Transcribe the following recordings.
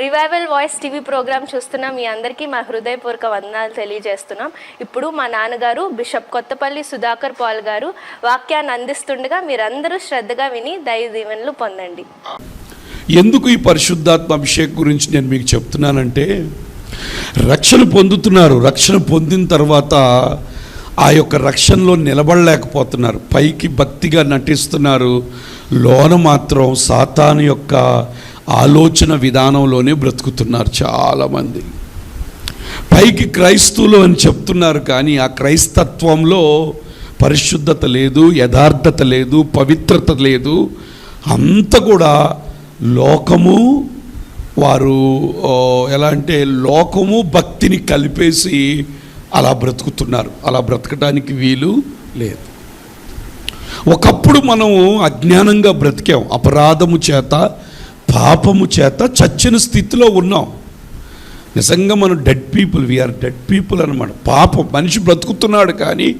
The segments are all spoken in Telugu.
రివైవల్ వాయిస్ టీవీ ప్రోగ్రామ్ చూస్తున్న మీ అందరికీ మా హృదయపూర్వక వందనాలు తెలియజేస్తున్నాం. ఇప్పుడు మా నాన్నగారు బిషప్ కొత్తపల్లి సుధాకర్ పాల్ గారు వాక్యాన్ని అందిస్తుండగా మీరందరూ శ్రద్ధగా విని దైవ దీవెనలు పొందండి. ఎందుకు ఈ పరిశుద్ధాత్మ అభిషేక్ గురించి నేను మీకు చెప్తున్నానంటే రక్షణ పొందుతున్నారు. రక్షణ పొందిన తర్వాత ఆ యొక్క రక్షణలో నిలబడలేకపోతున్నారు. పైకి భక్తిగా నటిస్తున్నారు. లోన మాత్రం సాతాను యొక్క ఆలోచన విధానంలోనే బ్రతుకుతున్నారు చాలామంది. పైకి క్రైస్తవులు అని చెప్తున్నారు కానీ ఆ క్రైస్తత్వంలో పరిశుద్ధత లేదు యథార్థత లేదు పవిత్రత లేదు. అంత కూడా లోకము వారు ఎలా అంటే లోకము భక్తిని కలిపేసి అలా బ్రతుకుతున్నారు. అలా బ్రతకడానికి వీలు లేదు. ఒకప్పుడు మనము అజ్ఞానంగా బ్రతికాం. అపరాధము చేత పాపము చేత చచ్చిన స్థితిలో ఉన్నాం. నిజంగా మనం dead people we are dead people అనమాట పాపం మనిషి బ్రతుకుతున్నాడు కానీ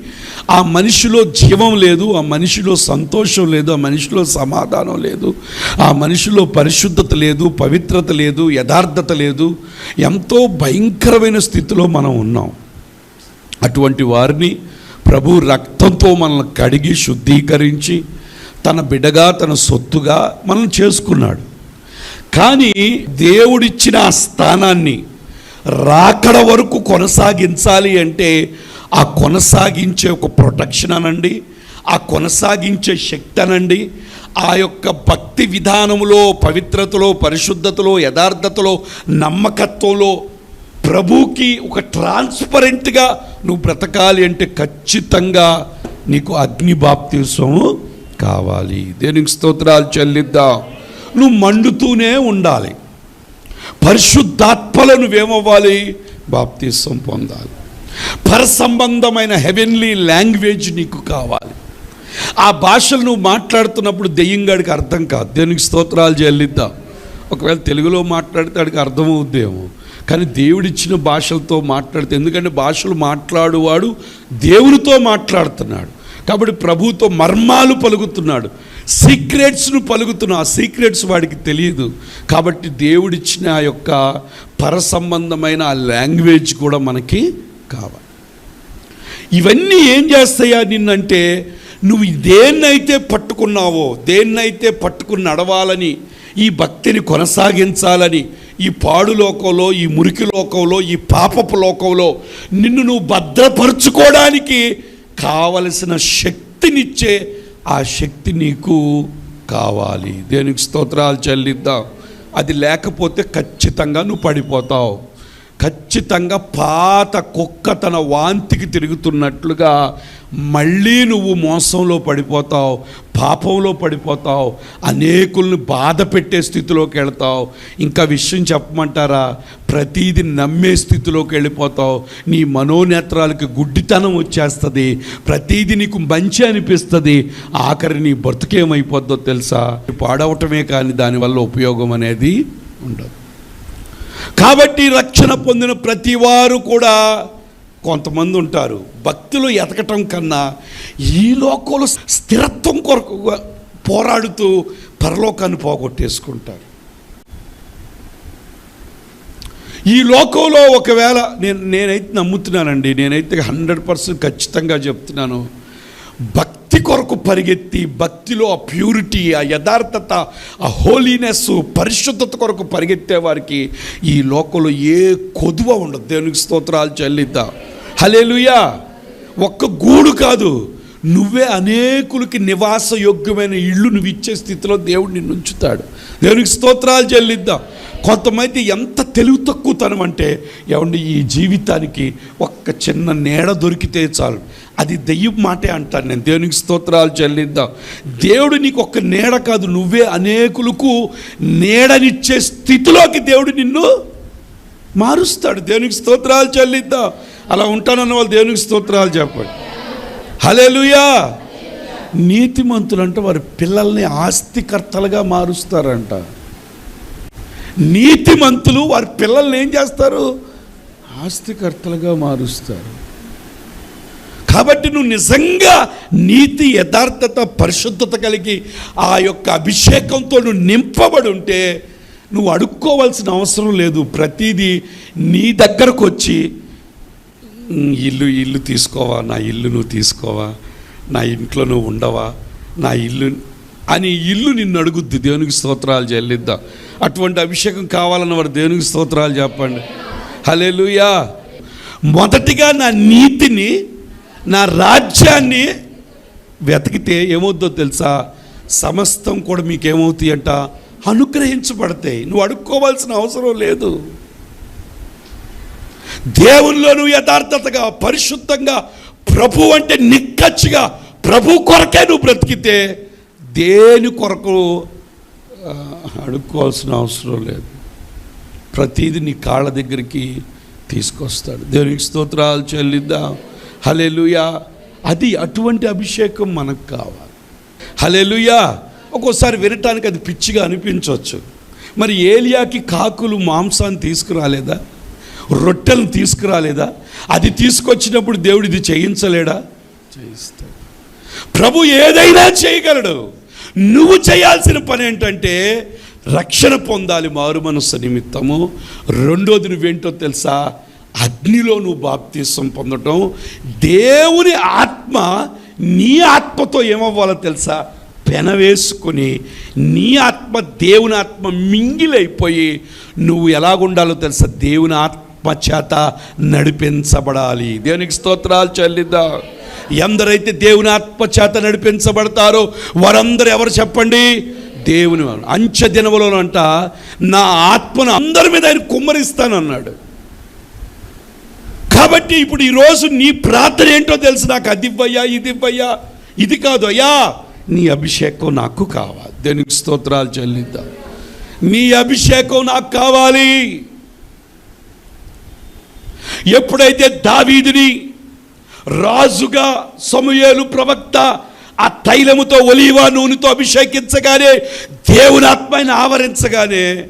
ఆ మనిషిలో జీవం లేదు ఆ మనిషిలో సంతోషం లేదు ఆ మనిషిలో సమాధానం లేదు ఆ మనిషిలో పరిశుద్ధత లేదు పవిత్రత లేదు యథార్థత లేదు ఎంతో భయంకరమైన స్థితిలో మనం ఉన్నాం. అటువంటి వారిని ప్రభు రక్తంతో మనల్ని కడిగి శుద్ధీకరించి తన బిడ్డగా తన సొత్తుగా మనం చేసుకున్నాడు. కానీ దేవుడిచ్చిన ఆ స్థానాన్ని రాకడ వరకు కొనసాగించాలి అంటే ఆ కొనసాగించే ఒక ప్రొటెక్షన్ అనండి ఆ కొనసాగించే శక్తి అనండి ఆ యొక్క భక్తి విధానములో పవిత్రతలో పరిశుద్ధతలో యథార్థతలో నమ్మకత్వంలో ప్రభుకి ఒక ట్రాన్స్పరెంట్గా నువ్వు బ్రతకాలి అంటే ఖచ్చితంగా నీకు అగ్ని బాప్తిసము కావాలి. దేనికి స్తోత్రాలు చెల్లిద్దాం? నువ్వు మండుతూనే ఉండాలి. పరిశుద్ధాత్మలో నువ్వేమవ్వాలి బాప్తీసం పొందాలి. పరసంబంధమైన హెవెన్లీ లాంగ్వేజ్ నీకు కావాలి. ఆ భాషలు నువ్వు మాట్లాడుతున్నప్పుడు దెయ్యంగాడికి అర్థం కాదు. దేనికి స్తోత్రాలు చెల్లిద్దాం. ఒకవేళ తెలుగులో మాట్లాడితే ఆడికి అర్థమవుద్దేమో కానీ దేవుడిచ్చిన భాషలతో మాట్లాడితే ఎందుకంటే భాషలు మాట్లాడువాడు దేవునితో మాట్లాడుతున్నాడు. కాబట్టి ప్రభుతో మర్మాలు పలుకుతున్నాడు. సీక్రెట్స్ను పలుకుతున్నా. ఆ సీక్రెట్స్ వాడికి తెలియదు. కాబట్టి దేవుడిచ్చిన ఆ యొక్క పరసంబంధమైన ఆ లాంగ్వేజ్ కూడా మనకి కావాలి. ఇవన్నీ ఏం చేస్తాయా నిన్నంటే నువ్వు దేన్నైతే పట్టుకున్నావో దేన్నైతే పట్టుకుని నడవాలని ఈ భక్తిని కొనసాగించాలని ఈ పాడు లోకంలో ఈ మురికి లోకంలో ఈ పాపపు లోకంలో నిన్ను నువ్వు భద్రపరుచుకోవడానికి కావలసిన శక్తినిచ్చే ఆ శక్తి నీకు కావాలి. దేనికి స్తోత్రాలు చెల్లిద్దాం. అది లేకపోతే ఖచ్చితంగా నువ్వు పడిపోతావు. ఖచ్చితంగా పాత కుక్క తన వాంతికి తిరుగుతున్నట్లుగా మళ్ళీ నువ్వు మోసంలో పడిపోతావు పాపంలో పడిపోతావు అనేకుల్ని బాధ పెట్టే స్థితిలోకి వెళ్తావు. ఇంకా విషయం చెప్పమంటారా? ప్రతీది నమ్మే స్థితిలోకి వెళ్ళిపోతావు. నీ మనోనేత్రాలకి గుడ్డితనం వచ్చేస్తుంది. ప్రతీది నీకు మంచి అనిపిస్తుంది. ఆఖరి నీ బ్రతుకేమైపోద్దో తెలుసా? పాడవటమే కానీ దానివల్ల ఉపయోగం అనేది ఉండదు. కాబట్టి రక్షణ పొందిన ప్రతి వారు కూడా కొంతమంది ఉంటారు. భక్తులు ఎతకటం కన్నా ఈ లోకంలో స్థిరత్వం కొరకు పోరాడుతూ పరలోకాన్ని పోగొట్టేసుకుంటారు. ఈ లోకంలో ఒకవేళ నేను నేనైతే నమ్ముతున్నానండి నేనైతే హండ్రెడ్ పర్సెంట్ ఖచ్చితంగా చెప్తున్నాను. భక్తి కొరకు పరిగెత్తి భక్తిలో ఆ ప్యూరిటీ ఆ యథార్థత ఆ హోలీనెస్ పరిశుద్ధత కొరకు పరిగెత్తే వారికి ఈ లోకంలో ఏ కొదువ ఉండదు. దేవునికి స్తోత్రాలు చెల్లిద్దా. హలేలుయా ఒక్క గూడు కాదు. నువ్వే అనేకులకి నివాస యోగ్యమైన ఇల్లు నువ్వు ఇచ్చే స్థితిలో దేవుడు నిన్ను ఉంచుతాడు. దేవునికి స్తోత్రాలు చెల్లిద్దాం. కొంతమంది ఎంత తెలివి తక్కువతనం అంటే ఏమండి ఈ జీవితానికి ఒక్క చిన్న నీడ దొరికితే చాలు. అది దెయ్యం మాటే అంటాను నేను. దేవునికి స్తోత్రాలు చెల్లిద్దాం. దేవుడు నీకు ఒక్క నీడ కాదు నువ్వే అనేకులకు నీడనిచ్చే స్థితిలోకి దేవుడు నిన్ను మారుస్తాడు. దేవునికి స్తోత్రాలు చెల్లిద్దాం. అలా ఉంటానన్న వాళ్ళు దేవునికి స్తోత్రాలు చెప్పండి. హలేలుయా నీతిమంతులు అంటే వారి పిల్లల్ని ఆస్తికర్తలుగా మారుస్తారంట. నీతిమంతులు వారి పిల్లల్ని ఏం చేస్తారు? ఆస్తికర్తలుగా మారుస్తారు. కాబట్టి నువ్వు నిజంగా నీతి యథార్థత పరిశుద్ధత కలిగి ఆ యొక్క అభిషేకంతో నువ్వు నింపబడి ఉంటే నువ్వు అడుక్కోవాల్సిన అవసరం లేదు. ప్రతిదీ నీ దగ్గరకు వచ్చి ఇల్లు ఇల్లు తీసుకోవా నా ఇల్లు నువ్వు తీసుకోవా నా ఇంట్లో నువ్వు ఉండవా నా ఇల్లు అని ఇల్లు నిన్ను అడుగుద్ది. దేవునికి స్తోత్రాలు చెల్లిద్దా. అటువంటి అభిషేకం కావాలన్న వాడు దేవునికి స్తోత్రాలు చెప్పండి. హలేలుయా మొదటిగా నా నీతిని నా రాజ్యాన్ని వెతికితే ఏమవుద్దో తెలుసా? సమస్తం కూడా మీకేమవుతాయి అంట అనుగ్రహించబడతాయి. నువ్వు అడుక్కోవాల్సిన అవసరం లేదు. దేవుల్లో నువ్వు యథార్థతగా పరిశుద్ధంగా ప్రభు అంటే నిక్కచ్చిగా ప్రభు కొరకే నువ్వు బ్రతికితే దేని కొరకు అడుక్కోవాల్సిన అవసరం లేదు. ప్రతిదీ నీ కాళ్ళ దగ్గరికి తీసుకొస్తాడు. దేవునికి స్తోత్రాలు చెల్లిద్దాం. హలెలుయా అది అటువంటి అభిషేకం మనకు కావాలి. హలెలుయా ఒక్కోసారి వినటానికి అది పిచ్చిగా అనిపించవచ్చు. మరి ఏలియాకి కాకులు మాంసాన్ని తీసుకురాలేదా? రొట్టెలను తీసుకురాలేదా? అది తీసుకొచ్చినప్పుడు దేవుడు ఇది చేయించలేడా? చేయిస్తాడు. ప్రభు ఏదైనా చేయగలడు. నువ్వు చేయాల్సిన పని ఏంటంటే రక్షణ పొందాలి మారు మనస్సు నిమిత్తము. రెండోది నువ్వేంటో తెలుసా? అగ్నిలో నువ్వు బాప్తీసం పొందటం. దేవుని ఆత్మ నీ ఆత్మతో ఏమవ్వాలో తెలుసా? పెనవేసుకొని నీ ఆత్మ దేవుని ఆత్మ మింగిలైపోయి నువ్వు ఎలాగుండాలో తెలుసా? దేవుని ఆత్మ చేత నడిపించబడాలి. దేవునికి స్తోత్రాలు చెల్లిద్దాం. ఎందరైతే దేవుని ఆత్మ చేత నడిపించబడతారో వారందరూ ఎవరు చెప్పండి? దేవుని అంచె దినములో అంట నా ఆత్మను అందరి మీద ఆయన కుమ్మరిస్తానన్నాడు. కాబట్టి ఇప్పుడు ఈరోజు నీ ప్రార్థన ఏంటో తెలుసు. నాకు అది ఇవ్వయ్యా ఇది ఇవ్వయ్యా. ఇది కాదు అయ్యా నీ అభిషేకం నాకు కావాలి. దేనికి స్తోత్రాలు చెల్లిద్దాం. నీ అభిషేకం నాకు కావాలి. ఎప్పుడైతే దావీదిని రాజుగా సమూయేలు ప్రవక్త ఆ తైలముతో ఒలివా నూనెతో అభిషేకించగానే దేవుని ఆత్మని ఆవరించగానే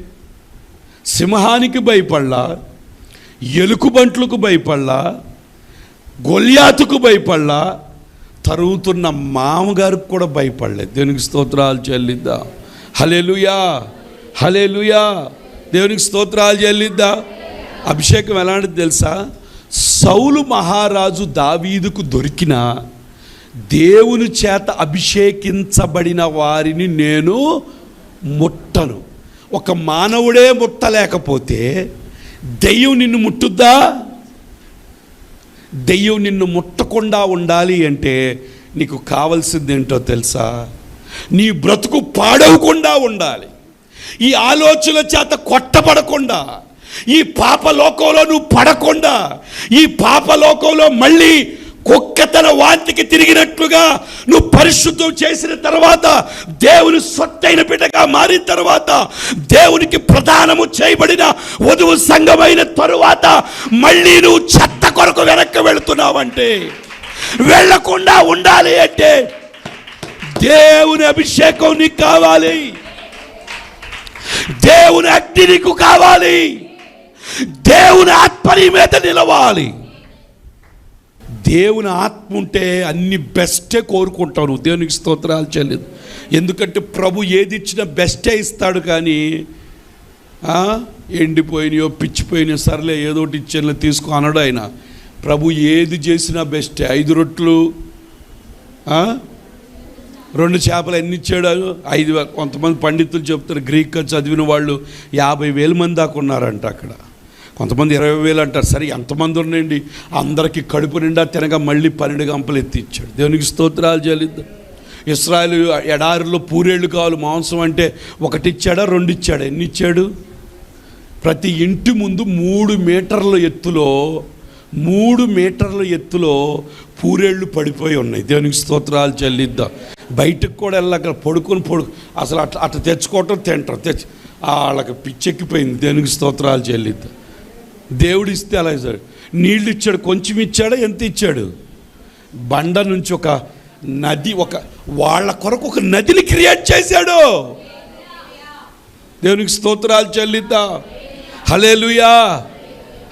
సింహానికి భయపడలా ఎలుకుబంట్లకు భయపడలా గొల్యాతుకు భయపడలా తరుగుతున్న మామగారికి కూడా భయపడలేదు. దేవునికి స్తోత్రాలు చెల్లిద్దా. హలేలుయా హలేలుయా దేవునికి స్తోత్రాలు చెల్లిద్దా. అభిషేకం ఎలాంటిది తెలుసా? సౌలు మహారాజు దావీదుకు దొరికిన దేవుని చేత అభిషేకించబడిన వారిని నేను ముట్టను. ఒక మానవుడే ముట్టలేకపోతే దెయ్యం నిన్ను ముట్టుద్దా? దెయ్యం నిన్ను ముట్టకుండా ఉండాలి అంటే నీకు కావలసింది ఏంటో తెలుసా? నీ బ్రతుకు పాడవకుండా ఉండాలి. ఈ ఆలోచన చేత కొట్టబడకుండా ఈ పాపలోకంలో నువ్వు పడకుండా ఈ పాపలోకంలో మళ్ళీ కుక్క తన వాంతికి తిరిగినట్లుగా నువ్వు పరిశుద్ధం చేసిన తర్వాత దేవుని సొత్తైన బిడ్డగా మారిన తర్వాత దేవునికి ప్రధానము చేయబడిన వధువు సంఘమైన తరువాత మళ్ళీ నువ్వు చెత్త కొరకు వెనక్కి వెళుతున్నావంటే వెళ్ళకుండా ఉండాలి అంటే దేవుని అభిషేకం నీకు కావాలి. దేవుని అగ్ని నీకు కావాలి. దేవుని ఆత్మని మీద నిలవాలి. దేవుని ఆత్మ ఉంటే అన్ని బెస్టే కోరుకుంటావు నువ్వు. దేవునికి స్తోత్రాలు చెల్లేదు ఎందుకంటే ప్రభు ఏది ఇచ్చినా బెస్టే ఇస్తాడు కానీ ఎండిపోయినాయో పిచ్చిపోయినాయో సర్లే ఏదో ఒకటి ఇచ్చేలా తీసుకో అనడు ఆయన. ప్రభు ఏది చేసినా బెస్టే ఐదు రొట్లు రెండు చేపలు ఎన్ని ఇచ్చాడు? ఐదు కొంతమంది పండితులు చెప్తారు గ్రీక్ చదివిన వాళ్ళు యాభై వేల మంది దాకా ఉన్నారంట అక్కడ. కొంతమంది ఇరవై వేలు అంటారు. సరే ఎంతమంది ఉన్నాయండి? అందరికీ కడుపు నిండా తినగా మళ్ళీ పన్నెండు గంపలు ఎత్తిచ్చాడు దేవునికి స్తోత్రాలు చెల్లిద్దాం. ఇస్రాయల్ ఎడారిలో పూరేళ్ళు కావాలి. మాంసం అంటే ఒకటి ఇచ్చాడా రెండు ఇచ్చాడా ఎన్ని ఇచ్చాడు ప్రతి ఇంటి ముందు మూడు మీటర్ల ఎత్తులో మూడు మీటర్ల ఎత్తులో పూరేళ్ళు పడిపోయి ఉన్నాయి. దేవునికి స్తోత్రాలు చెల్లిద్దాం. బయటకు కూడా వెళ్ళక పడుకొని పడు అసలు అట్లా అట్లా తెచ్చుకోవటం తింటారు. తెచ్చి వాళ్ళకి పిచ్చెక్కిపోయింది. దేవునికి స్తోత్రాలు చెల్లిద్దాం. దేవుడు ఇస్తే అలా ఇస్తాడు నీళ్ళు ఇచ్చాడు కొంచెం ఇచ్చాడా ఎంత ఇచ్చాడు? బండ నుంచి ఒక నది ఒక వాళ్ళ కొరకు ఒక నదిని క్రియేట్ చేశాడు. దేవునికి స్తోత్రాలు చెల్లిద్దా. హలేలుయా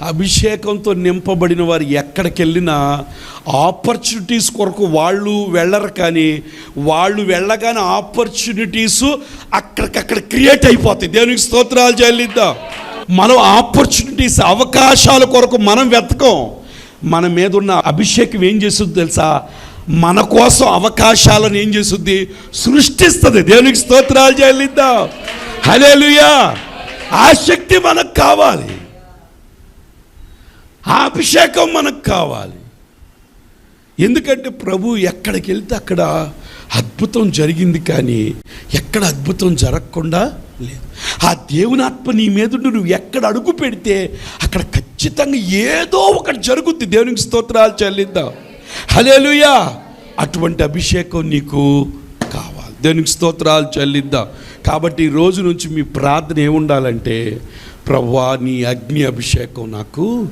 అభిషేకంతో నింపబడిన వారు ఎక్కడికి వెళ్ళినా ఆపర్చునిటీస్ కొరకు వాళ్ళు వెళ్ళరు కానీ వాళ్ళు వెళ్ళగానే ఆపర్చునిటీస్ అక్కడికక్కడ క్రియేట్ అయిపోతాయి. దేవునికి స్తోత్రాలు చెల్లిద్దాం. మనం ఆపర్చునిటీస్ అవకాశాల కొరకు మనం వెతకం. మన మీద ఉన్న అభిషేకం ఏం చేస్తుంది తెలుసా? మన కోసం అవకాశాలను ఏం చేస్తుంది? సృష్టిస్తుంది. దేవునికి స్తోత్రాలు చెల్లిద్దాం. హలేలుయా ఆ శక్తి మనకు కావాలి. ఆ అభిషేకం మనకు కావాలి. ఎందుకంటే ప్రభు ఎక్కడికి వెళ్తే అక్కడ అద్భుతం జరిగింది కానీ ఎక్కడ అద్భుతం జరగకుండా లేదు. ఆ దేవుని ఆత్మ నీ మీద నువ్వు ఎక్కడ అడుగు పెడితే అక్కడ ఖచ్చితంగా ఏదో ఒకటి జరుగుద్ది. దేవునికి స్తోత్రాలు చెల్లిద్దాం. హలేలుయా అటువంటి అభిషేకం నీకు కావాలి. దేవునికి స్తోత్రాలు చెల్లిద్దాం. కాబట్టి ఈ రోజు నుంచి మీ ప్రార్థన ఏముండాలంటే ప్రవ్వా నీ అగ్ని అభిషేకం నాకు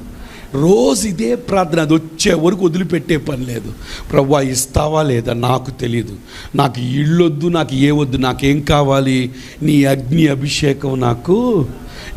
రోజు ఇదే ప్రార్థన అది వచ్చే వరకు వదిలిపెట్టే పని లేదు. ప్రవ్వా ఇస్తావా లేదా? నాకు తెలియదు నాకు ఇళ్ళొద్దు నాకు ఏ వద్దు నాకేం కావాలి? నీ అగ్ని అభిషేకం నాకు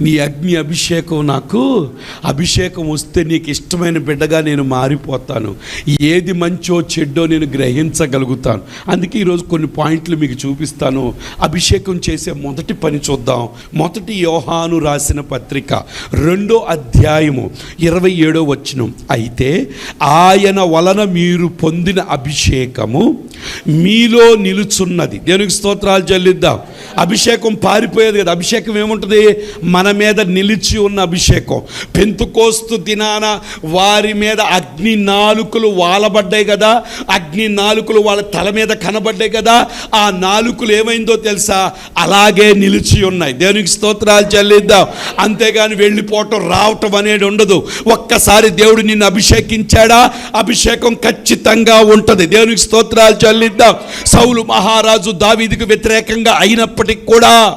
నీ అగ్ని అభిషేకం నాకు అభిషేకం వస్తే నీకు ఇష్టమైన బిడ్డగా నేను మారిపోతాను. ఏది మంచో చెడ్డో నేను గ్రహించగలుగుతాను. అందుకే ఈరోజు కొన్ని పాయింట్లు మీకు చూపిస్తాను. అభిషేకం చేసే మొదటి పని చూద్దాం. మొదటి యోహాను రాసిన పత్రిక రెండో అధ్యాయము ఇరవై ఏడో వచ్చినం అయితే ఆయన వలన మీరు పొందిన అభిషేకము మీలో నిలుచున్నది. దేవునికి స్తోత్రాలు చెల్లిద్దాం. అభిషేకం పారిపోయేది కదా. అభిషేకం ఏముంటుంది? మన మీద నిలిచి ఉన్న అభిషేకం. పెంతుకోస్తు దినాన వారి మీద అగ్ని నాలుకలు వాలబడ్డాయి కదా. అగ్ని నాలుకలు వాళ్ళ తల మీద కనబడ్డాయి కదా. ఆ నాలుకలు ఏమైందో తెలుసా? అలాగే నిలిచి ఉన్నాయి. దేవునికి స్తోత్రాలు చెల్లిద్దాం. అంతేగాని వెళ్ళిపోవటం రావటం అనేది ఉండదు. ఒక్కసారి దేవుడు నిన్ను అభిషేకించాడా? అభిషేకం ఖచ్చితంగా ఉంటుంది. దేవునికి స్తోత్రాలు చెల్లిద్దాం సౌలు మహారాజు దావీదికి వ్యతిరేకంగా అయినప్పటికీ కూడా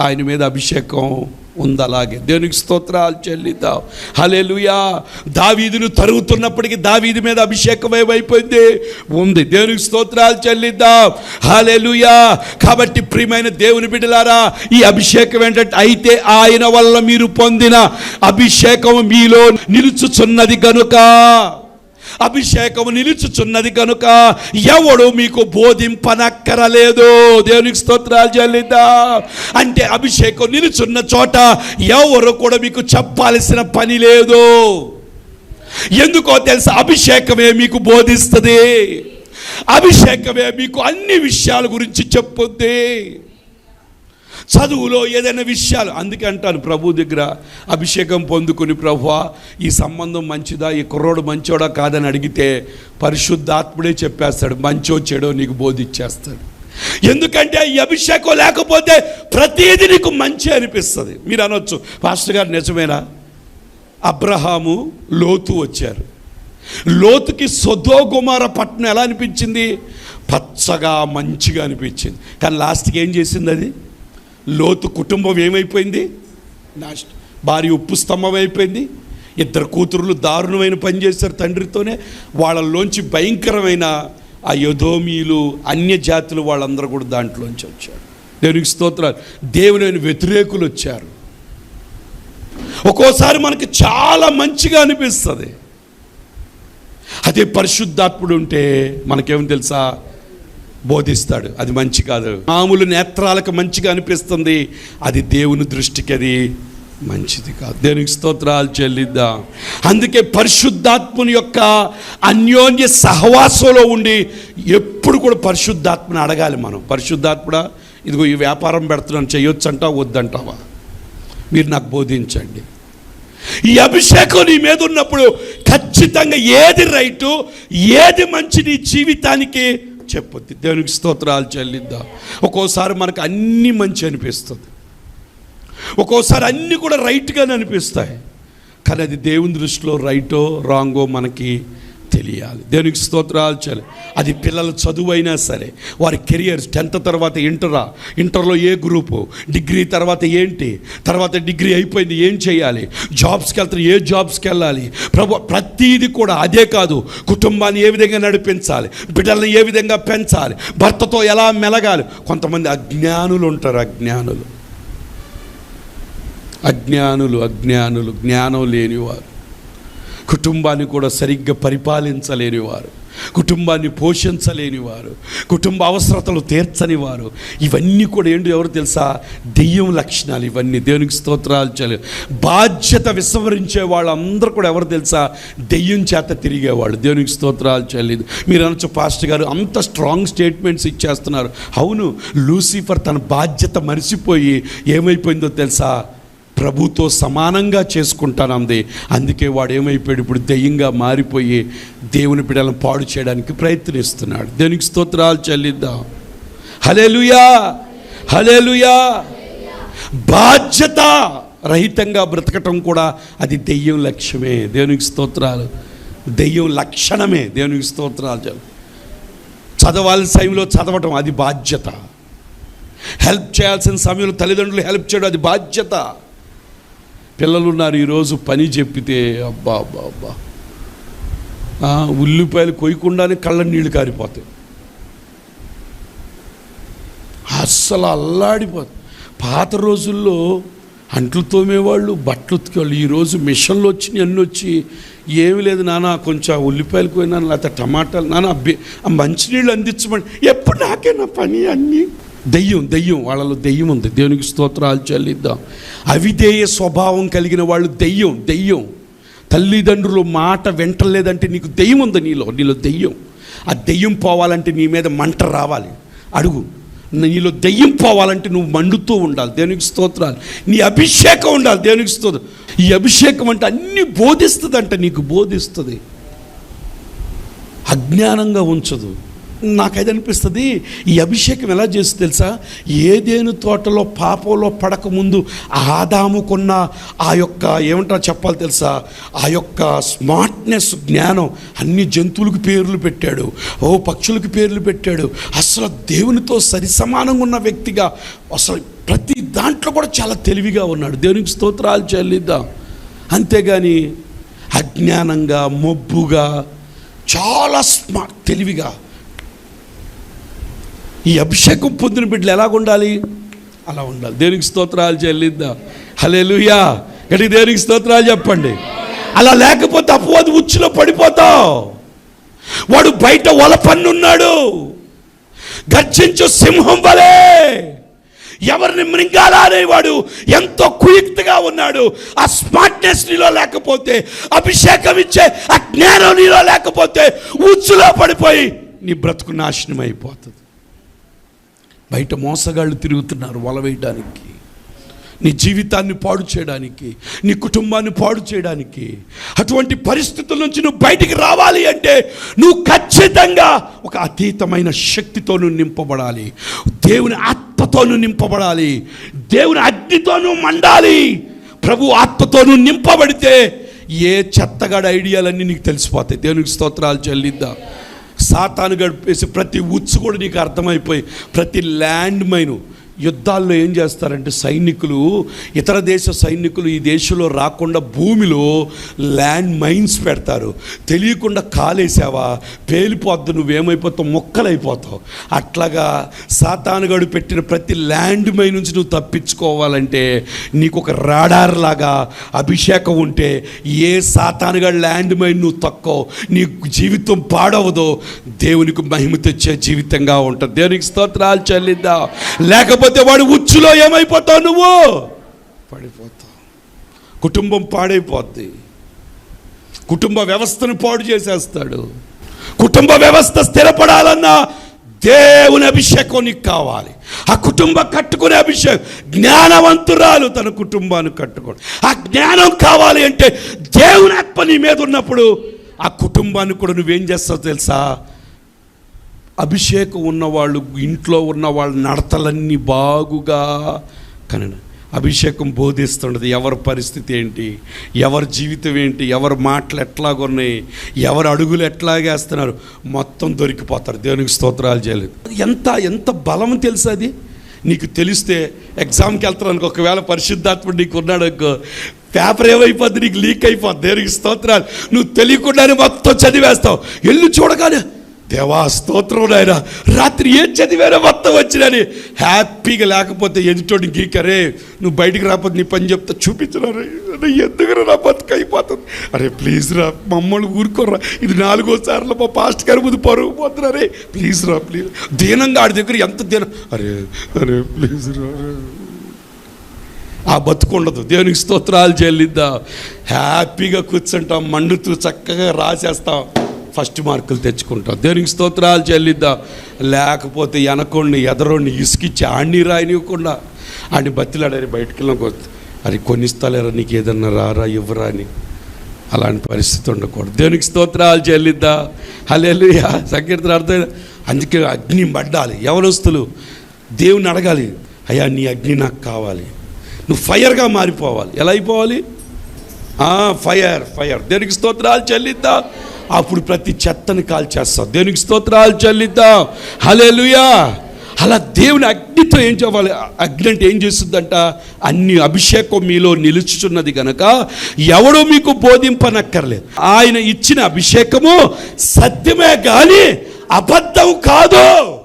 ఆయన మీద అభిషేకం ఉంది అలాగే. దేవునికి స్తోత్రాలు చెల్లిద్దాం. హలేలుయా దావీదును తరుగుతున్నప్పటికీ దావీది మీద అభిషేకం ఏమైపోయింది? ఉంది. దేవునికి స్తోత్రాలు చెల్లిద్దాం. హలేలుయా కాబట్టి ప్రియమైన దేవుని బిడ్డలారా ఈ అభిషేకం ఏంటంటే అయితే ఆయన వల్ల మీరు పొందిన అభిషేకం మీలో నిలుచుచున్నది కనుక అభిషేకము నిలుచుచున్నది కనుక ఎవడు మీకు బోధింపనక్కరలేదు. దేవునికి స్తోత్రాలు చెల్లిద్దా. అంటే అభిషేకం నిలుచున్న చోట ఎవరు కూడా మీకు చెప్పాల్సిన పని లేదు. ఎందుకో తెలుసా? అభిషేకమే మీకు బోధిస్తుంది. అభిషేకమే మీకు అన్ని విషయాల గురించి చెప్పుద్ది. చదువులో ఏదైనా విషయాలు. అందుకే అంటాను ప్రభు దగ్గర అభిషేకం పొందుకుని ప్రభువా ఈ సంబంధం మంచిదా ఈ కుర్రోడు మంచోడా కాదని అడిగితే పరిశుద్ధాత్ముడే చెప్పేస్తాడు మంచో చెడో నీకు బోధిచ్చేస్తాడు. ఎందుకంటే ఈ అభిషేకం లేకపోతే ప్రతిదీ నీకు మంచి అనిపిస్తుంది. మీరు అనొచ్చు పాస్టర్ గారు నిజమేనా? అబ్రహాము లోతు వచ్చారు. లోతుకి సొదో పట్టణం ఎలా అనిపించింది? పచ్చగా మంచిగా అనిపించింది. కానీ లాస్ట్కి ఏం చేసింది అది? లోతు కుటుంబం ఏమైపోయింది? నాశనం. భార్య ఉప్పు స్తంభం అయిపోయింది. ఇద్దరు కూతురులు దారుణమైన పని చేశారు తండ్రితోనే. వాళ్ళలోంచి భయంకరమైన ఆ యధోమీలు అన్య జాతులు వాళ్ళందరూ కూడా దాంట్లోంచి వచ్చారు. దేవునికి స్తోత్రాలు. దేవుని వ్యతిరేకులు వచ్చారు. ఒక్కోసారి మనకి చాలా మంచిగా అనిపిస్తుంది. అదే పరిశుద్ధాత్ముడు ఉంటే మనకేం తెలుసా? బోధిస్తాడు. అది మంచి కాదు. మామూలు నేత్రాలకు మంచిగా అనిపిస్తుంది. అది దేవుని దృష్టికి అది మంచిది కాదు. దేనికి స్తోత్రాలు చెల్లిద్దాం. అందుకే పరిశుద్ధాత్మని యొక్క అన్యోన్య సహవాసంలో ఉండి ఎప్పుడు కూడా పరిశుద్ధాత్మని అడగాలి మనం. పరిశుద్ధాత్ముడా ఇదిగో ఈ వ్యాపారం పెడుతున్నాను చేయొచ్చంటా వద్దంటావా? మీరు నాకు బోధించండి. ఈ అభిషేకం నీ మీద ఉన్నప్పుడు ఖచ్చితంగా ఏది రైటు ఏది మంచి నీ జీవితానికి చెప్పొద్ది. దేవునికి స్తోత్రాలు చెల్లిద్దాం. ఒక్కోసారి మనకు అన్నీ మంచి అనిపిస్తుంది. ఒక్కోసారి అన్నీ కూడా రైట్గానే అనిపిస్తాయి. కానీ అది దేవుని దృష్టిలో రైటో రాంగో మనకి తెలియాలి. దేనికి స్తోత్రాలు చేయాలి అది పిల్లల చదువు అయినా సరే వారి కెరియర్ టెన్త్ తర్వాత ఇంటరా ఇంటర్లో ఏ గ్రూపు? డిగ్రీ తర్వాత ఏంటి? తర్వాత డిగ్రీ అయిపోయింది ఏం చేయాలి? జాబ్స్కి వెళ్తారు ఏ జాబ్స్కి వెళ్ళాలి? ప్రభు ప్రతీది కూడా అదే కాదు. కుటుంబాన్ని ఏ విధంగా నడిపించాలి? బిడ్డలను ఏ విధంగా పెంచాలి? భర్తతో ఎలా మెలగాలి? కొంతమంది అజ్ఞానులు ఉంటారు అజ్ఞానులు. అజ్ఞానులు అజ్ఞానులు జ్ఞానం లేనివారు. కుటుంబాన్ని కూడా సరిగ్గా పరిపాలించలేని వారు. కుటుంబాన్ని పోషించలేని వారు. కుటుంబ అవసరతలు తీర్చని వారు. ఇవన్నీ కూడా ఏంటి ఎవరు తెలుసా? దెయ్యం లక్షణాలు. ఇవన్నీ దేవునికి స్తోత్రాలు చాలు బాధ్యత విస్మరించే వాళ్ళందరూ కూడా ఎవరు తెలుసా? దెయ్యం చేత తిరిగేవాళ్ళు. దేవునికి స్తోత్రాలు చేయలేదు మీరు అనొచ్చు పాస్టర్ గారు అంత స్ట్రాంగ్ స్టేట్మెంట్స్ ఇచ్చేస్తున్నారు. అవును లూసిఫర్ తన బాధ్యత మరిచిపోయి ఏమైపోయిందో తెలుసా? ప్రభుతో సమానంగా చేసుకుంటానంది. అందుకే వాడు ఏమైపోయాడు ఇప్పుడు దెయ్యంగా మారిపోయి దేవుని బిడ్డలను పాడు చేయడానికి ప్రయత్నిస్తున్నాడు. దేవునికి స్తోత్రాలు చెల్లిద్దాం. హలేలుయా హలేలుయా బాధ్యత రహితంగా బ్రతకటం కూడా అది దెయ్యం లక్ష్యమే. దేవునికి స్తోత్రాలు. దెయ్యం లక్షణమే. దేవునికి స్తోత్రాలు చదవాల్సిన సమయంలో చదవటం అది బాధ్యత. హెల్ప్ చేయాల్సిన సమయంలో తల్లిదండ్రులు హెల్ప్ చేయడం అది బాధ్యత. పిల్లలు ఉన్నారు ఈరోజు పని చెప్పితే అబ్బా అబ్బా అబ్బా. ఉల్లిపాయలు కొయ్యకుండానే కళ్ళ నీళ్ళు కారిపోతాయి. అస్సలు అల్లాడిపోతుంది పాత రోజుల్లో అంట్లు తోమేవాళ్ళు బట్టలు ఉతికేవాళ్ళు ఈరోజు మిషన్లు వచ్చినాయి అన్నీ వచ్చి ఏమి లేదు నాన్న కొంచెం ఉల్లిపాయలు పోయినా లేకపోతే టమాటాలు నాన్న ఆ మంచినీళ్ళు అందించమని. ఎప్పుడు నాకే నా పని అన్నీ? దెయ్యం దెయ్యం వాళ్ళలో దెయ్యం ఉంది. దేవునికి స్తోత్రాలు చెల్లిద్దాం. అవిధేయ స్వభావం కలిగిన వాళ్ళు దెయ్యం దెయ్యం. తల్లిదండ్రులు మాట వెంటలేదంటే నీకు దెయ్యం ఉంది నీలో నీలో దెయ్యం. ఆ దెయ్యం పోవాలంటే నీ మీద మంట రావాలి. అడుగు. నీలో దెయ్యం పోవాలంటే నువ్వు మండుతూ ఉండాలి. దేవునికి స్తోత్రాలు. నీ అభిషేకం ఉండాలి. దేవునికి స్తోత్రం ఈ అభిషేకం అంటే అన్ని బోధిస్తుంది అంటే నీకు బోధిస్తుంది. అజ్ఞానంగా ఉంచదు. నాకైతే అనిపిస్తుంది ఈ అభిషేకం ఎలా చేస్తుంది తెలుసా? ఏదేను తోటలో పాపంలో పడకముందు ఆదాముకున్న ఆ యొక్క ఏమంటారు చెప్పాలి తెలుసా? ఆ యొక్క స్మార్ట్నెస్ జ్ఞానం అన్ని జంతువులకు పేర్లు పెట్టాడు. ఓ పక్షులకు పేర్లు పెట్టాడు. అసలు దేవునితో సరి సమానంగా ఉన్న వ్యక్తిగా అసలు ప్రతి దాంట్లో కూడా చాలా తెలివిగా ఉన్నాడు. దేవునికి స్తోత్రాలు చెల్లిద్దాం. అంతేగాని అజ్ఞానంగా మొబ్బుగా చాలా స్మార్ట్ తెలివిగా ఈ అభిషేకం పొందిన బిడ్డలు ఎలాగ ఉండాలి? అలా ఉండాలి. దేనికి స్తోత్రాలు చెల్లిద్దాం? హలే లుయా గట్టి దేనికి స్తోత్రాలు చెప్పండి? అలా లేకపోతే అపవాది ఉచ్చులో పడిపోతావు వాడు బయట వల పన్నున్నాడు గర్జించు సింహం వలే. ఎవరిని మృంగాలా వాడు ఎంతో కుయుక్తిగా ఉన్నాడు. ఆ స్మార్ట్నెస్ నీలో లేకపోతే అభిషేకం ఇచ్చే ఆ జ్ఞానం నీలో లేకపోతే ఉచ్చులో పడిపోయి నీ బ్రతుకు నాశనం అయిపోతుంది బయట మోసగాళ్ళు తిరుగుతున్నారు వల వేయడానికి నీ జీవితాన్ని పాడు చేయడానికి నీ కుటుంబాన్ని పాడు చేయడానికి. అటువంటి పరిస్థితుల నుంచి నువ్వు బయటికి రావాలి అంటే నువ్వు ఖచ్చితంగా ఒక అతీతమైన శక్తితోనూ నింపబడాలి. దేవుని ఆత్మతోను నింపబడాలి. దేవుని అగ్నితోనూ మండాలి. ప్రభు ఆత్మతోను నింపబడితే ఏ చెత్తగాడ ఐడియాలన్నీ నీకు తెలిసిపోతాయి. దేవునికి స్తోత్రాలు చెల్లిద్దాం. సాతాను గడిపేసి ప్రతి ఉచ్చు కూడా నీకు అర్థమైపోయి ప్రతి ల్యాండ్ మైను యుద్ధాల్లో ఏం చేస్తారంటే సైనికులు ఇతర దేశ సైనికులు ఈ దేశంలో రాకుండా భూమిలో ల్యాండ్ మైన్స్ పెడతారు. తెలియకుండా కాలేసావా? పేలిపోద్దు నువ్వేమైపోతావు? మొక్కలైపోతావు. అట్లాగా సాతానుగాడు పెట్టిన ప్రతి ల్యాండ్ మైన్ నుంచి నువ్వు తప్పించుకోవాలంటే నీకు ఒక రాడార్ లాగా అభిషేకం ఉంటే ఏ సాతానుగాడు ల్యాండ్ మైన్ నువ్వు తక్కువ నీ జీవితం పాడవదో. దేవునికి మహిమ తెచ్చే జీవితంగా ఉంటుంది దేవునికి స్తోత్రాలు చెల్లిద్దాం. లేకపోతే వాడు ఉచ్చులో ఏమైపోతావు నువ్వు? పడిపోతావు. కుటుంబం పాడైపోద్ది. కుటుంబ వ్యవస్థను పాడు చేసేస్తాడు. కుటుంబ వ్యవస్థ స్థిరపడాలన్నా దేవుని అభిషేకం నీకు కావాలి. ఆ కుటుంబ కట్టుకునే అభిషేకం జ్ఞానవంతురాలు తన కుటుంబాన్ని కట్టుకోడు. ఆ జ్ఞానం కావాలి అంటే దేవుని ఆత్మ నీ మీద ఉన్నప్పుడు ఆ కుటుంబాన్ని కూడా నువ్వేం చేస్తావు తెలుసా? అభిషేకం ఉన్నవాళ్ళు ఇంట్లో ఉన్న వాళ్ళ నడతలన్నీ బాగుగా కనండి అభిషేకం బోధిస్తుండదు. ఎవరి పరిస్థితి ఏంటి? ఎవరి జీవితం ఏంటి? ఎవరి మాటలు ఎట్లాగున్నాయి ఎవరి అడుగులు ఎట్లాగేస్తున్నారు మొత్తం దొరికిపోతారు. దేవునికి స్తోత్రాలు చేయలేదు. ఎంత ఎంత బలం తెలుసు అది? నీకు తెలిస్తే ఎగ్జామ్కి వెళ్తున్నాను ఒకవేళ పరిశుద్ధాత్ముడు నీకు ఉన్నాడు పేపర్ ఏమైపోద్ది? నీకు లీక్ అయిపోద్ది. దేవునికి స్తోత్రాలు. నువ్వు తెలియకుండానే మొత్తం చదివేస్తావు. ఎల్లు చూడగానే దేవా స్తోత్రం ఆయన రాత్రి ఏం చదివారో మొత్తం వచ్చినని. హ్యాపీగా లేకపోతే ఎదుటోడిని గీకరే. నువ్వు బయటికి రాకపోతే నీ పని చెప్తా చూపించరా ఎందుకు నా బతుకు అయిపోతుంది. అరే ప్లీజ్ రా మమ్మల్ని ఊరుకోర్రా. ఇది నాలుగో సార్లు మా పాస్ట్ గారి ముందు పరుగు పోతున్నారే. ప్లీజ్ రా ప్లీజ్ దీనంగా ఆడి దగ్గర ఎంత దీనం? అరే అరే ప్లీజ్ రా. ఆ బతుకుండదు దేవునికి స్తోత్రాలు చెల్లిద్దాం. హ్యాపీగా కూర్చుంటాం. మండుతూ చక్కగా రాసేస్తాం. ఫస్ట్ మార్కులు తెచ్చుకుంటాం. దేవునికి స్తోత్రాలు చెల్లిద్దాం. లేకపోతే వెనకోండి ఎదరోడిని ఇసుకిచ్చి ఆడిని రాయనివ్వకుండా ఆడిని బతిలాడని బయటికి అరే అది కొనిస్తలేరా నీకు ఏదన్నా రారా ఇవ్వరా అని. అలాంటి పరిస్థితి ఉండకూడదు. దేవునికి స్తోత్రాలు చెల్లిద్దా. హలేలు సంకీర్తన అర్థం అందుకే అగ్ని పడ్డాలి. ఎవరొస్తులు దేవుని అడగాలి. అయ్యా నీ అగ్ని నాకు కావాలి. నువ్వు ఫైర్గా మారిపోవాలి. ఎలా అయిపోవాలి? Fire fire. దేనికి స్తోత్రాలు చెల్లిద్దా. అప్పుడు ప్రతి చెత్తని కాల్చేస్తాం. దేనికి స్తోత్రాలు చెల్లిద్దాం. హల్లెలూయా. అలా దేవుని అగ్నితో ఏం చేయాలి? అగ్ని అంటే ఏం చేస్తుందంట? అన్ని అభిషేకం మీలో నిలుచుచున్నది కనుక ఎవడో మీకు బోధింపనక్కర్లేదు. ఆయన ఇచ్చిన అభిషేకము సత్యమే కానీ అబద్ధం కాదు.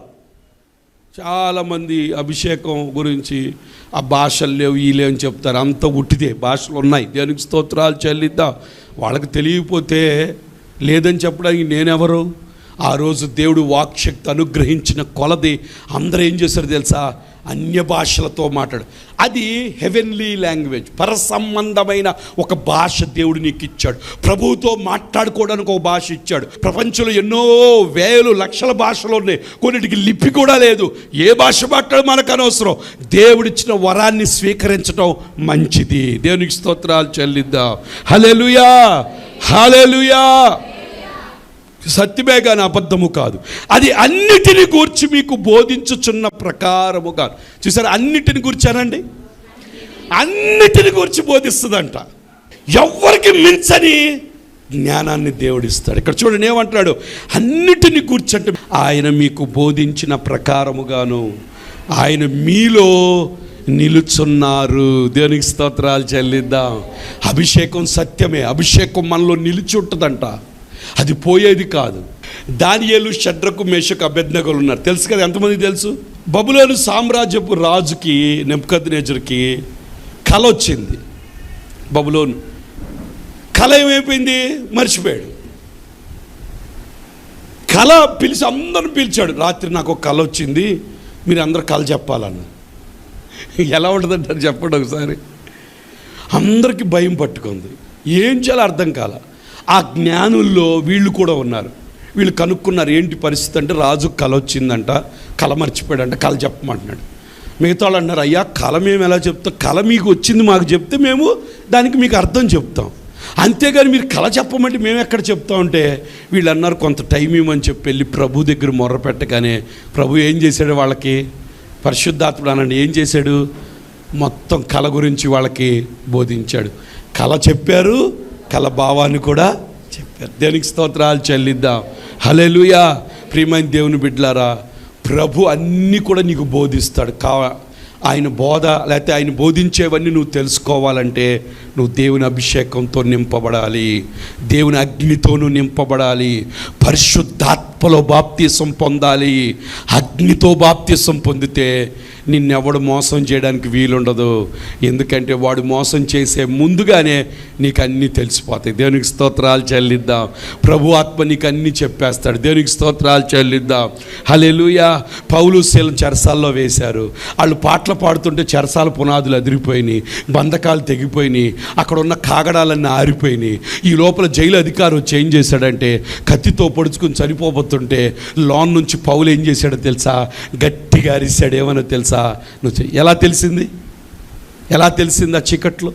చాలామంది అభిషేకం గురించి ఆ భాషలు లేవు ఈ లేవు అని చెప్తారు. అంత ఉట్టిదే. భాషలు ఉన్నాయి. దేనికి స్తోత్రాలు చెల్లిద్దాం. వాళ్ళకి తెలియకపోతే లేదని చెప్పడానికి నేనెవరు? ఆ రోజు దేవుడు వాక్శక్తి అనుగ్రహించిన కొలది అందరూ ఏం చేశారు తెలుసా? అన్య భాషలతో మాట్లాడు. అది హెవెన్లీ లాంగ్వేజ్ పరసంబంధమైన ఒక భాష దేవుడు నీకు ఇచ్చాడు. ప్రభువుతో మాట్లాడుకోవడానికి ఒక భాష ఇచ్చాడు. ప్రపంచంలో ఎన్నో వేలు లక్షల భాషలు ఉన్నాయి. కొన్నిటికి లిపి కూడా లేదు. ఏ భాష మాట్లాడు మనకు అనవసరం. దేవుడిచ్చిన వరాన్ని స్వీకరించడం మంచిది. దేవునికి స్తోత్రాలు చెల్లిద్దాం. హలెలుయా హాలూయా సత్యమే కానీ అబద్ధము కాదు. అది అన్నిటిని గూర్చి మీకు బోధించుచున్న ప్రకారము కాదు. చూసారు అన్నిటిని గురించి అన్నిటిని గురించి బోధిస్తుందంట. ఎవరికి మించని జ్ఞానాన్ని దేవుడిస్తాడు. ఇక్కడ చూడండి ఏమంటాడు? అన్నిటిని కూర్చంటే ఆయన మీకు బోధించిన ప్రకారముగాను ఆయన మీలో నిలుచున్నారు. దేవునికి స్తోత్రాలు చెల్లిద్దాం. అభిషేకం సత్యమే. అభిషేకం మనలో నిలిచి ఉంటుందంట. అది పోయేది కాదు. దానియేలు షడ్రకు మేషకు అభ్యర్థనగలు ఉన్నారు. తెలుసు కదా ఎంతమంది తెలుసు? బబులోను సామ్రాజ్యపు రాజుకి నెప్కద్నేజర్కి కల వచ్చింది. బబులోను. కళ ఏమైపోయింది? మర్చిపోయాడు. కళ పిలిచి అందరిని పిలిచాడు. రాత్రి నాకు ఒక కళ వచ్చింది. మీరు అందరు కళ చెప్పాలన్నా ఎలా ఉంటుందంటారు చెప్పండి ఒకసారి. అందరికీ భయం పట్టుకుంది. ఏం చేయాలో అర్థం కాల. ఆ జ్ఞానుల్లో వీళ్ళు కూడా ఉన్నారు. వీళ్ళు కనుక్కున్నారు ఏంటి పరిస్థితి అంటే రాజు కళ వచ్చిందంట కళ మర్చిపోయాడంట కళ చెప్పమంటున్నాడు. మిగతా వాళ్ళు అన్నారు అయ్యా కళ మేము ఎలా చెప్తాం? కళ మీకు వచ్చింది మాకు చెప్తే మేము దానికి మీకు అర్థం చెప్తాం. అంతేగాని మీరు కళ చెప్పమంటే మేము ఎక్కడ చెప్తామంటే వీళ్ళు అన్నారు కొంత టైం ఇవ్వమని చెప్పి వెళ్ళి ప్రభు దగ్గర మొర్ర పెట్టగానే ప్రభు ఏం చేశాడు వాళ్ళకి? పరిశుద్ధాత్ముడు అనండి ఏం చేశాడు? మొత్తం కళ గురించి వాళ్ళకి బోధించాడు. కళ చెప్పారు కళ భావాన్ని కూడా చెప్పారు. దేనికి స్తోత్రాలు చెల్లిద్దాం. హలెలుయా ప్రియమైన దేవుని బిడ్డలారా ప్రభు అన్నీ కూడా నీకు బోధిస్తాడు. కా ఆయన బోధ లేకపోతే ఆయన బోధించేవన్నీ నువ్వు తెలుసుకోవాలంటే నువ్వు దేవుని అభిషేకంతో నింపబడాలి. దేవుని అగ్నితోనూ నింపబడాలి. పరిశుద్ధాత్మ పరిశుద్ధాత్మలో బాప్తీసం పొందాలి. అగ్నితో బాప్తీసం పొందితే నిన్నెవడు మోసం చేయడానికి వీలుండదు. ఎందుకంటే వాడు మోసం చేసే ముందుగానే నీకు అన్నీ తెలిసిపోతాయి. దేవునికి స్తోత్రాలు చెల్లిద్దాం. ప్రభు ఆత్మ నీకు అన్నీ చెప్పేస్తాడు. దేవునికి స్తోత్రాలు చెల్లిద్దాం. హలెలుయ పౌలు శీలం చెరసాల్లో వేశారు. వాళ్ళు పాటలు పాడుతుంటే చెరసాల పునాదులు అదిరిపోయినాయి. బంధకాలు తెగిపోయినాయి. అక్కడ ఉన్న కాగడాలన్నీ ఆరిపోయినాయి. ఈ లోపల జైలు అధికారి వచ్చి ఏం చేశాడంటే కత్తితో పొడుచుకుని చనిపోబోతుంటే లోన్ నుంచి పౌలు ఏం చేశాడో తెలుసా? గట్టిగా అరిశాడు. ఏమన్నా తెలుసా? నువ్వు ఎలా తెలిసింది? ఎలా తెలిసింది ఆ చీకట్లో?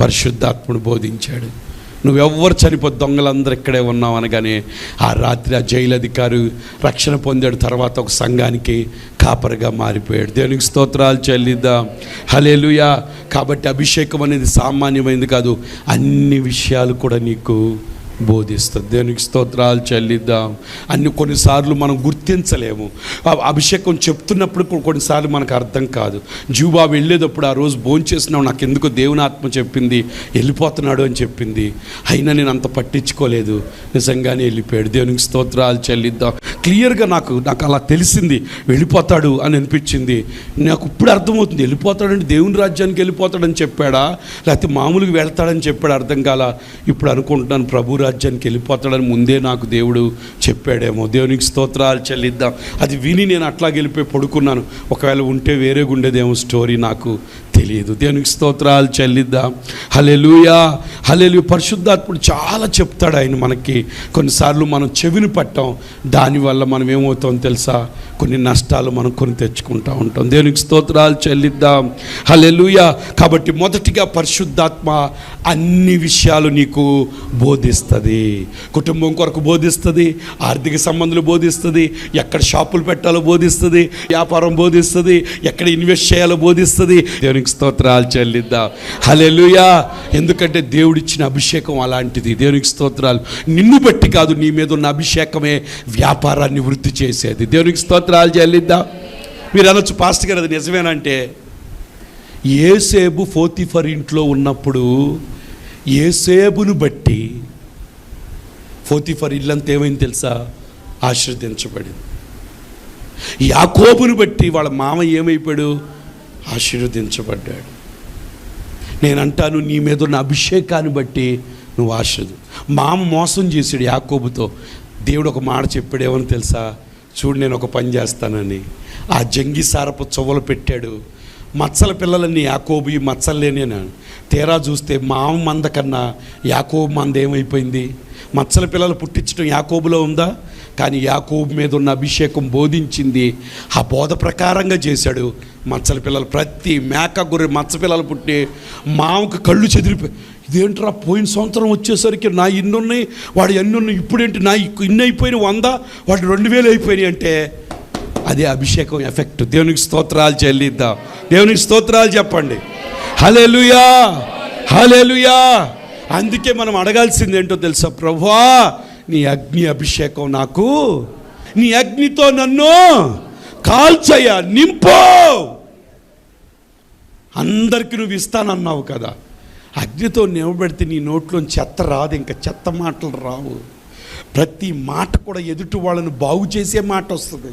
పరిశుద్ధాత్ముడు బోధించాడు. నువ్వెవ్వరు చనిపో దొంగలందరూ ఇక్కడే ఉన్నావు అనగానే ఆ రాత్రి ఆ జైలు అధికారి రక్షణ పొందాడు. తర్వాత ఒక సంఘానికి కాపరిగా మారిపోయాడు. దేవునికి స్తోత్రాలు చెల్లిద్దాం. హలేలుయా కాబట్టి అభిషేకం అనేది సామాన్యమైంది కాదు. అన్ని విషయాలు కూడా నీకు బోధిస్తుంది. దేవునికి స్తోత్రాలు చెల్లిద్దాం. అన్ని కొన్నిసార్లు మనం గుర్తించలేము. అభిషేకం చెప్తున్నప్పుడు కొన్నిసార్లు మనకు అర్థం కాదు. జూబా వెళ్ళేటప్పుడు ఆ రోజు భోంచేసినావు నాకు ఎందుకో దేవుని ఆత్మ చెప్పింది వెళ్ళిపోతున్నాడు అని చెప్పింది. అయినా నేను అంత పట్టించుకోలేదు. నిజంగానే వెళ్ళిపోయాడు. దేవునికి స్తోత్రాలు చెల్లిద్దాం. క్లియర్గా నాకు నాకు అలా తెలిసింది. వెళ్ళిపోతాడు అని అనిపించింది. నాకు ఇప్పుడు అర్థమవుతుంది. వెళ్ళిపోతాడంటే దేవుని రాజ్యానికి వెళ్ళిపోతాడని చెప్పాడా? లేకపోతే మామూలుగా వెళ్తాడని చెప్పాడు? అర్థం కాల? ఇప్పుడు అనుకుంటున్నాను ప్రభురా రాజ్యానికి వెళ్ళిపోతాడని ముందే నాకు దేవుడు చెప్పాడేమో. దేవునికి స్తోత్రాలు చెల్లిద్దాం. అది విని నేను అట్లా వెళ్ళిపోయి పడుకున్నాను. ఒకవేళ ఉంటే వేరే ఉండేదేమో స్టోరీ నాకు తెలియదు. దేవునికి స్తోత్రాలు చెల్లిద్దాం. హలెలుయా హలెలు పరిశుద్ధాత్ముడు చాలా చెప్తాడు ఆయన మనకి. కొన్నిసార్లు మనం చెవిని పట్టాం. దానివల్ల మనం ఏమవుతాం తెలుసా? కొన్ని నష్టాలు మనం కొని తెచ్చుకుంటా ఉంటాం. దేవునికి స్తోత్రాలు చెల్లిద్దాం. హలెలుయ కాబట్టి మొదటిగా పరిశుద్ధాత్మ అన్ని విషయాలు నీకు బోధిస్తుంది. కుటుంబం కొరకు బోధిస్తుంది ఆర్థిక సంబంధాలు బోధిస్తుంది ఎక్కడ షాపులు పెట్టాలో బోధిస్తుంది వ్యాపారం బోధిస్తుంది ఎక్కడ ఇన్వెస్ట్ చేయాలో బోధిస్తుంది. దేవునికి స్తోత్రాలు చెల్లిద్దాం. హలెలుయా ఎందుకంటే దేవుడిచ్చిన అభిషేకం అలాంటిది. దేవునికి స్తోత్రాలు. నిన్ను బట్టి కాదు నీ మీద ఉన్న అభిషేకమే వ్యాపారాన్ని వృద్ధి చేసేది. దేవునికి స్తోత్రాలు చెల్లిద్దాం. మీరు అనొచ్చు పాస్ట్ గారు అది నిజమేనంటే ఏసేబు ఫోతిఫర్ ఇంట్లో ఉన్నప్పుడు ఏసేబును బట్టి ఫోతిఫర్ ఇల్లంతా ఏమైంది తెలుసా? ఆశీర్వదించబడింది. యాకోబును బట్టి వాళ్ళ మామ ఏమైపోయాడు? ఆశీర్వదించబడ్డాడు. నేను అంటాను నీ మీద ఉన్న అభిషేకాన్ని బట్టి నువ్వు ఆశీర్వదు మామ మోసం చేశాడు యాకోబుతో. దేవుడు ఒక మాట చెప్పాడు ఏమని తెలుసా? చూడు నేను ఒక పని చేస్తానని. ఆ జంగి సారపు చొవ్వలు పెట్టాడు. మచ్చల పిల్లలన్నీ యాకోబు ఈ మచ్చలు తీరా చూస్తే మామ మంద కన్నా యాకోబు మంద ఏమైపోయింది? మచ్చల పిల్లలు పుట్టించడం యాకోబులో ఉందా? కానీ యాకోబు మీద ఉన్న అభిషేకం బోధించింది. ఆ బోధ ప్రకారంగా చేశాడు. మచ్చల పిల్లలు ప్రతి మేక గొర్రె మచ్చ పిల్లలు పుట్టి మామకు కళ్ళు చెదిరిపోయి ఇదేంట్రా పోయిన సంవత్సరం వచ్చేసరికి నా ఇన్ని ఉన్నాయి వాడు ఎన్ని ఉన్నాయి ఇప్పుడేంటి నా ఇన్ని అయిపోయినాయి వంద వాడు రెండు వేలు అయిపోయినాయి అంటే అదే అభిషేకం ఎఫెక్ట్. దేవునికి స్తోత్రాలు చెల్లిద్దాం. దేవునికి స్తోత్రాలు చెప్పండి. హలేలుయా హలేలుయా అందుకే మనం అడగాల్సింది ఏంటో తెలుసా? ప్రభువా నీ అగ్ని అభిషేకం నాకు. నీ అగ్నితో నన్ను కాల్చయ్యా నింపో. అందరికి నువ్వు ఇస్తానన్నావు కదా. అగ్నితో నిలబెడితే నీ నోట్లో చెత్త రాదు ఇంకా చెత్త మాటలు రావు. ప్రతి మాట కూడా ఎదుటి వాళ్ళను బాగు చేసే మాట వస్తుంది.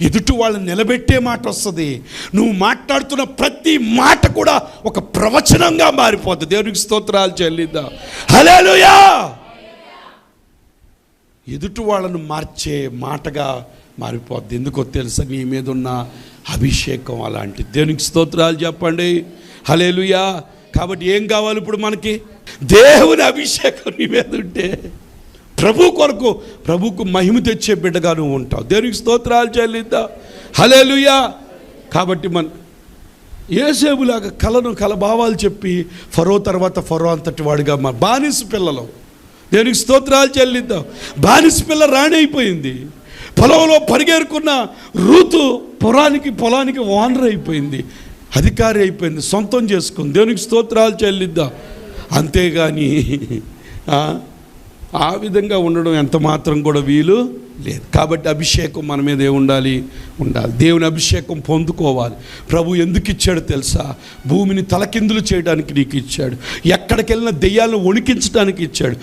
ఎదుటి వాళ్ళని నిలబెట్టే మాట వస్తుంది. నువ్వు మాట్లాడుతున్న ప్రతి మాట కూడా ఒక ప్రవచనంగా మారిపోతుంది దేవునికి స్తోత్రాలు చెల్లిద్దా. హలేలుయా ఎదుటి వాళ్ళను మార్చే మాటగా మారిపోద్ది. ఎందుకో తెలుసా నీ మీద ఉన్న అభిషేకం అలాంటి దేవునికి స్తోత్రాలు చెప్పండి. హలేలుయా కాబట్టి ఏం కావాలి ఇప్పుడు మనకి? దేవుని అభిషేకం నీ మీద ఉంటే ప్రభు కొరకు ప్రభుకు మహిమ తెచ్చే బిడ్డగా నువ్వు ఉంటావు. దేవునికి స్తోత్రాలు చెల్లిద్దాం? హలేలుయా కాబట్టి మన ఏసేబులాగా కలను కలభావాలు చెప్పి ఫరో తర్వాత ఫరో అంతటి వాడిగా మా బానిస పిల్లలు. దేనికి స్తోత్రాలు చెల్లిద్దాం? బానిస పిల్ల రాణి అయిపోయింది పొలంలో పరిగేరుకున్న ఋతు పొలానికి పొలానికి ఓనర్ అయిపోయింది. అధికారి అయిపోయింది. సొంతం చేసుకుంది. దేవునికి స్తోత్రాలు చెల్లిద్దాం? అంతేగాని ఆ, విధంగా ఉండడం ఎంత మాత్రం కూడా వీలు లేదు. కాబట్టి అభిషేకం మన మీద ఉండాలి ఉండాలి. దేవుని అభిషేకం పొందుకోవాలి. ప్రభు ఎందుకు ఇచ్చాడు తెలుసా? భూమిని తలకిందులు చేయడానికి నీకు ఇచ్చాడు. ఎక్కడికి వెళ్ళిన దెయ్యాలను వణికించడానికి ఇచ్చాడు.